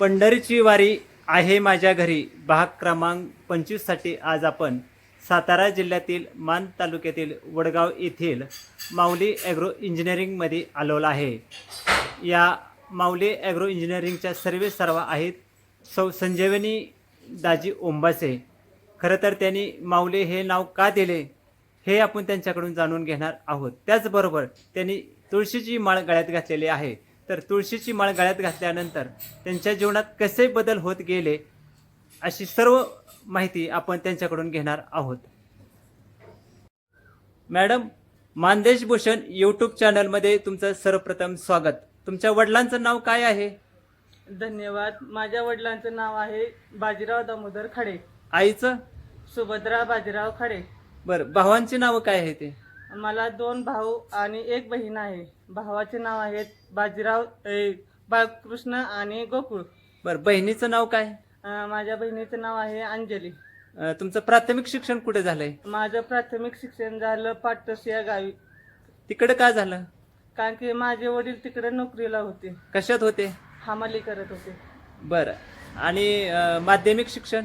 पंढरीची वारी आहे माझ्या घरी. भाग क्रमांक पंचवीससाठी आज आपण सातारा जिल्ह्यातील मान तालुक्यातील वडगाव येथील माऊली ॲग्रो इंजिनिअरिंगमध्ये आलेलो आहे. या माऊली ॲग्रो इंजिनिअरिंगच्या सर्व सर्व आहेत. सौ संजीवनी दाजी ओंबासे. खरं तर त्यांनी माऊली हे नाव का दिले हे आपण त्यांच्याकडून जाणून घेणार आहोत. त्याचबरोबर त्यांनी तुळशीची माळ गळ्यात घातलेली आहे. तर तुळशीची माळ गळ्यात घातल्यानंतर त्यांच्या जीवनात कसे बदल होत गेले अशी सर्व माहिती आपण त्यांच्याकडून घेणार आहोत. मॅडम मानदेश भूषण यूट्यूब चॅनलमध्ये तुमचं सर्वप्रथम स्वागत. तुमच्या वडिलांचं नाव काय आहे? धन्यवाद. माझ्या वडिलांचं नाव आहे बाजीराव दामोदर खडे. आईचं? सुभद्रा बाजीराव खडे. बरं भावांची नावं काय आहे ते? मला दोन भाऊ आणि एक बहीण आहे. भावाचे नाव आहेत बाजीराव ए, बाळकृष्ण आणि गोकुळ. बरं बहिणीचं नाव काय? अं, माझ्या बहिणीचं नाव आहे अंजली. अं, तुमचं प्राथमिक शिक्षण कुठे झालंय? माझं प्राथमिक शिक्षण झालं पाटस या गावी. तिकडं का झालं? कारण की माझे वडील तिकडे नोकरीला होते. कशात होते? हमाली करत होते. बरं आणि अं, माध्यमिक शिक्षण?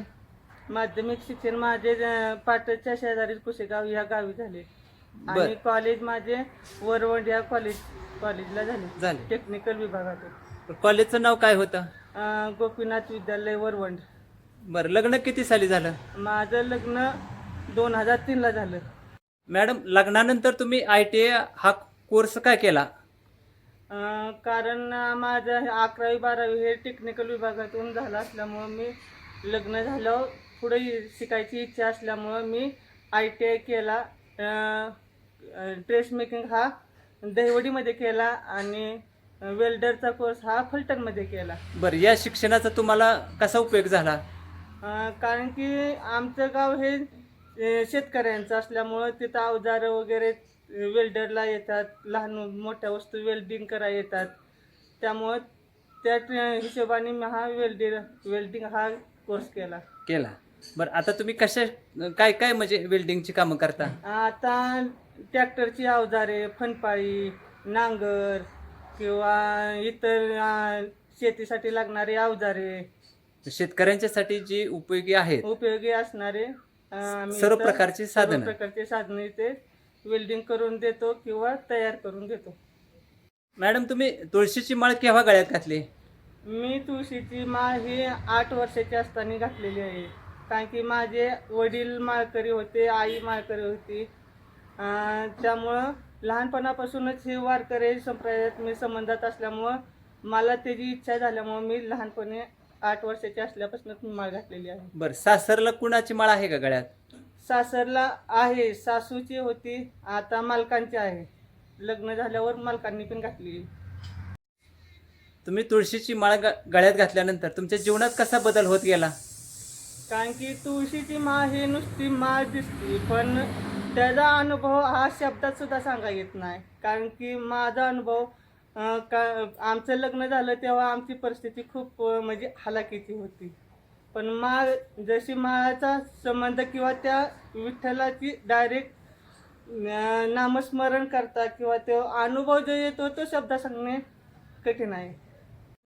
माध्यमिक शिक्षण माझे अं, पाटसच्या शेजारील कुशेगाव या गावी झाले. बर. आणि कॉलेज माझे वरवंड या कॉलेज कॉलेजला झाले. झाले. टेक्निकल विभागातून. कॉलेजचं नाव काय होतं? अं, गोपीनाथ विद्यालय वरवंड. बरं लग्न किती साली झालं? माझं लग्न दोन हजार तीनला झालं. मॅडम लग्नानंतर तुम्ही आय टी हा कोर्स काय केला? अं, कारण माझं अकरावी बारावी हे टेक्निकल विभागातून झालं असल्यामुळं मी लग्न झाल्यावर पुढे शिकायची इच्छा असल्यामुळं मी आय टी आय केला. ड्रेस मेकिंग हा दहिवडीमध्ये केला आणि वेल्डरचा कोर्स हा फलटणमध्ये केला. बरं या शिक्षणाचा तुम्हाला कसा उपयोग झाला? अं, कारण की आमचं गाव हे अं, शेतकऱ्यांचं असल्यामुळं तिथं अवजारं वगैरे वेल्डरला येतात लहान मोठ्या वस्तू वेल्डिंग करा येतात. त्यामुळं त्या ट- हिशोबाने मी हा वेल्डिंग वेल्डिंग हा कोर्स केला. केला. बरं आता तुम्ही कशा काय काय म्हणजे वेल्डिंगची कामं करता? आता ट्रॅक्टरची अवजारे फनपाळी नांगर किंवा इतर अं, शेतीसाठी लागणारे अवजारे. शेतकऱ्यांच्यासाठी जी उपयोगी आहेत उपयोगी असणारे अं, आम्ही सर्व इथं प्रकारची सर्व साधनं. प्रकारचे साधने ते वेल्डिंग करून देतो किंवा तयार करून देतो. मॅडम तुम्ही तुळशीची माळ केव्हा गळ्यात घातली? मी तुळशीची माळ ही आठ वर्षाची असताना घातलेली आहे. कारण की माझे वडील माळकरी होते आई माळकरी होती. त्यामुळं लहानपणापासूनच हे वारकरी संप्रदायात मी संबंधात असल्यामुळं मला त्याची इच्छा झाल्यामुळं मी लहानपणी आठ वर्षाची असल्यापासूनच मी माळ घातलेली आहे. बरं सासरला कुणाची माळ आहे का गळ्यात? सासरला आहे सासूची होती आता मालकांची आहे. लग्न झाल्यावर मालकांनी पण घातली तुम्ही तुळशीची माळ ग- गळ्यात घातल्यानंतर तुमच्या जीवनात कसा बदल होत गेला? कारण की तुळशीची माळ ही नुसती माळ दिसते पण त्याचा अनुभव हा शब्दात सुद्धा सांगा येत नाही. कारण की माझा अनुभव का आमचं लग्न झालं तेव्हा आमची परिस्थिती खूप म्हणजे हलाखीची होती. पण मा जशी माळाचा संबंध किंवा त्या विठ्ठलाची डायरेक्ट नामस्मरण करता किंवा तो अनुभव जो येतो तो शब्द सांगणे कठीण आहे.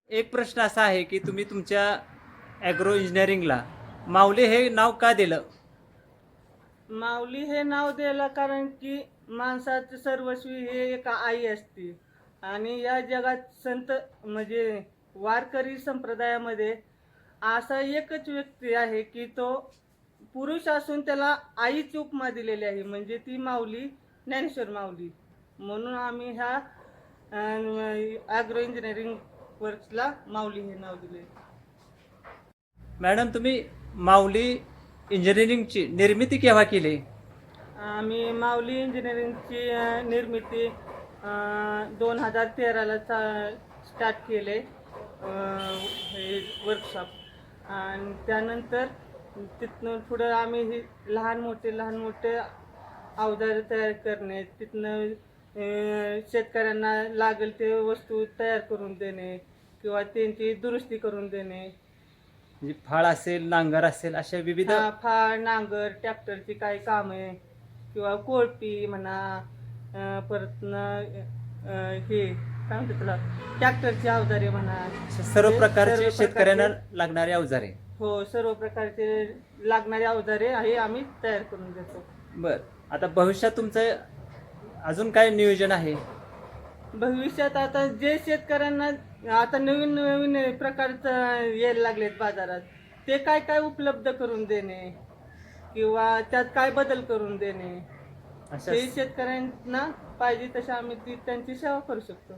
एक प्रश्न असा आहे की तुम्ही तुमच्या ॲग्रो इंजिनिअरिंगला माऊली हे नाव का दिलं? माऊली हे नाव द्यायला कारण की माणसाचं सर्वस्वी हे एक आई असते. आणि या जगात संत म्हणजे वारकरी संप्रदायामध्ये असा एकच व्यक्ती आहे की तो पुरुष असून त्याला आईची उपमा दिलेली आहे. म्हणजे ती माऊली ज्ञानेश्वर माऊली. म्हणून आम्ही ह्या ॲग्रो इंजिनिअरिंग वर्क्सला माऊली हे नाव दिले मॅडम तुम्ही माऊली इंजिनिअरिंगची निर्मिती केव्हा केली? आम्ही माऊली इंजिनिअरिंगची निर्मिती दोन हजार तेराला चा स्टार्ट केले हे वर्कशॉप आणि त्यानंतर तिथनं पुढं आम्ही हे लहान मोठे लहान मोठे अवजारं तयार करणे तिथनं शेतकऱ्यांना लागेल ते वस्तू तयार करून देणे किंवा त्यांची दुरुस्ती करून देणे. म्हणजे फाळ असेल नांगर असेल अशा विविध हा, फाळ नांगर ट्रॅक्टरची काही कामे किंवा कोळपी म्हणा अं, परत न, अं, हे काय म्हणतात त्याला? ट्रॅक्टरची अवजारे म्हणा. सर्व हे प्रकारचे सर्व शेतकऱ्यांना प्रकारचे- लागणारे अवजारे. हो सर्व प्रकारचे लागणारे अवजारे हे आम्ही तयार करून देतो. बर. आता भविष्यात तुमचं अजून काय नियोजन आहे? भविष्यात आता जे शेतकऱ्यांना आता नवीन नवीन प्रकारचं यायला लागलेत बाजारात. ते काय काय उपलब्ध करून देणे? किंवा त्यात काय बदल करून देणे? अशा ते शेतकऱ्यांना पाहिजे तसे आम्ही ती त्यांची सेवा करू शकतो.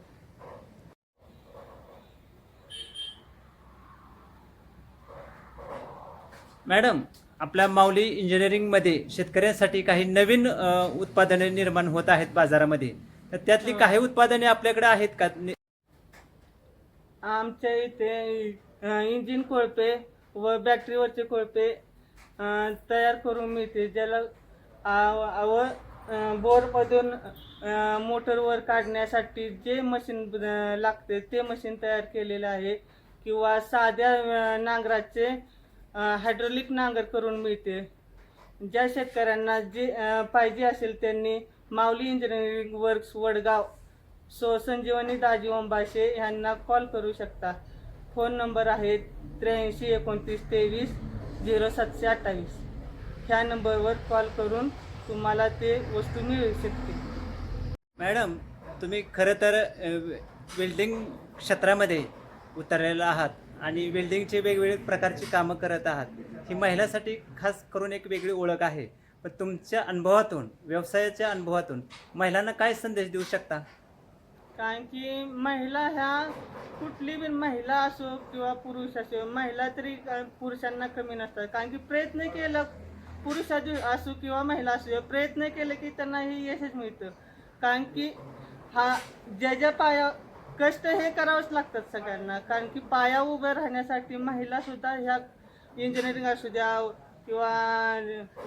मॅडम आपल्या माऊली इंजिनिअरिंगमध्ये शेतकऱ्यांसाठी काही नवीन अ, उत्पादने निर्माण होत आहेत बाजारामध्ये. तर त्यातली हो. काही उत्पादने आपल्याकडे आहेत का? नि- आमच्या इथे इंजिन कोळपे व बॅटरीवरचे कोळपे तयार करून मिळते. ज्याला व बोरमधून मोटरवर काढण्यासाठी जे मशीन लागते ते मशीन तयार केलेलं आहे किंवा साध्या नांगराचे हायड्रोलिक नांगर करून मिळते. ज्या शेतकऱ्यांना जे पाहिजे असेल त्यांनी माऊली इंजिनिअरिंग वर्क्स वडगाव सो संजीवनी दाजी ओंबाशे यांना कॉल करू शकता. फोन नंबर आहे त्र्याऐंशी एकोणतीस तेवीस झिरो सातशे अठ्ठावीस ह्या नंबरवर कॉल करून तुम्हाला ते वस्तू मिळू शकते मॅडम तुम्ही खरं तर वेल्डिंग क्षेत्रामध्ये उतरलेला आहात आणि वेल्डिंगचे वेगवेगळे प्रकारची कामं करत आहात. ही महिलासाठी खास करून एक वेगळी ओळख आहे. पण तुमच्या अनुभवातून व्यवसायाच्या अनुभवातून महिलांना काय संदेश देऊ शकता? कारण की महिला ह्या कुठली बी महिला असो किंवा पुरुष असो महिला तरी पुरुषांना कमी नसतात. कारण की प्रयत्न केला पुरुष असो किंवा महिला असो प्रयत्न केले की त्यांना हे यशच मिळतं. कारण की हा ज्या ज्या पाया कष्ट हे करावंच लागतात सगळ्यांना. कारण की पाया उभं राहण्यासाठी महिला सुद्धा ह्या इंजिनिअरिंग असू द्या किंवा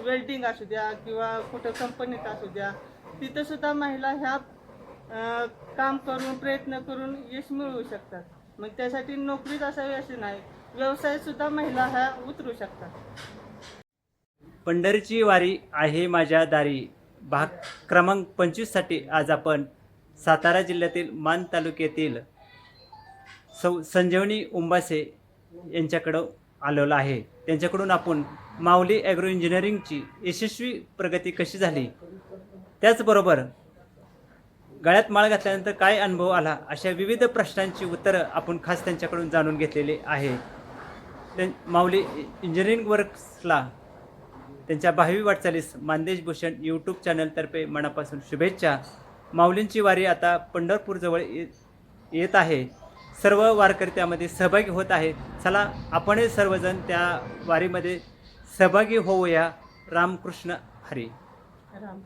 वेल्डिंग असू द्या किंवा कुठं कंपनीत असू द्या तिथं सुद्धा महिला ह्या अ, काम करून प्रयत्न करून यश मिळवू शकतात. मग त्यासाठी नोकरीच असावी असे नाही. व्यवसायात सुद्धा महिला ह्या उतरू शकतात. पंढरीची वारी आहे माझ्या दारी. भाग क्रमांक पंचवीससाठी आज आपण सातारा जिल्ह्यातील मान तालुक्यातील सौ संजीवनी उंबासे यांच्याकडं आलेलो आहे. त्यांच्याकडून आपण माऊली ॲग्रो इंजिनिअरिंगची यशस्वी प्रगती कशी झाली? त्याचबरोबर गळ्यात माळ घातल्यानंतर काय अनुभव आला? अशा विविध प्रश्नांची उत्तरं आपण खास त्यांच्याकडून जाणून घेतलेली आहे. त्यां माऊली इंजिनिअरिंग वर्क्सला त्यांच्या भावी वाटचालीस मानदेश भूषण यूट्यूब चॅनलतर्फे मनापासून शुभेच्छा. माऊलींची वारी आता पंढरपूरजवळ ये येत आहे. सर्व वारकरी त्यामध्ये सहभागी होत आहे चला आपणही सर्वजण त्या वारीमध्ये सहभागी होऊया. रामकृष्ण हरी. राम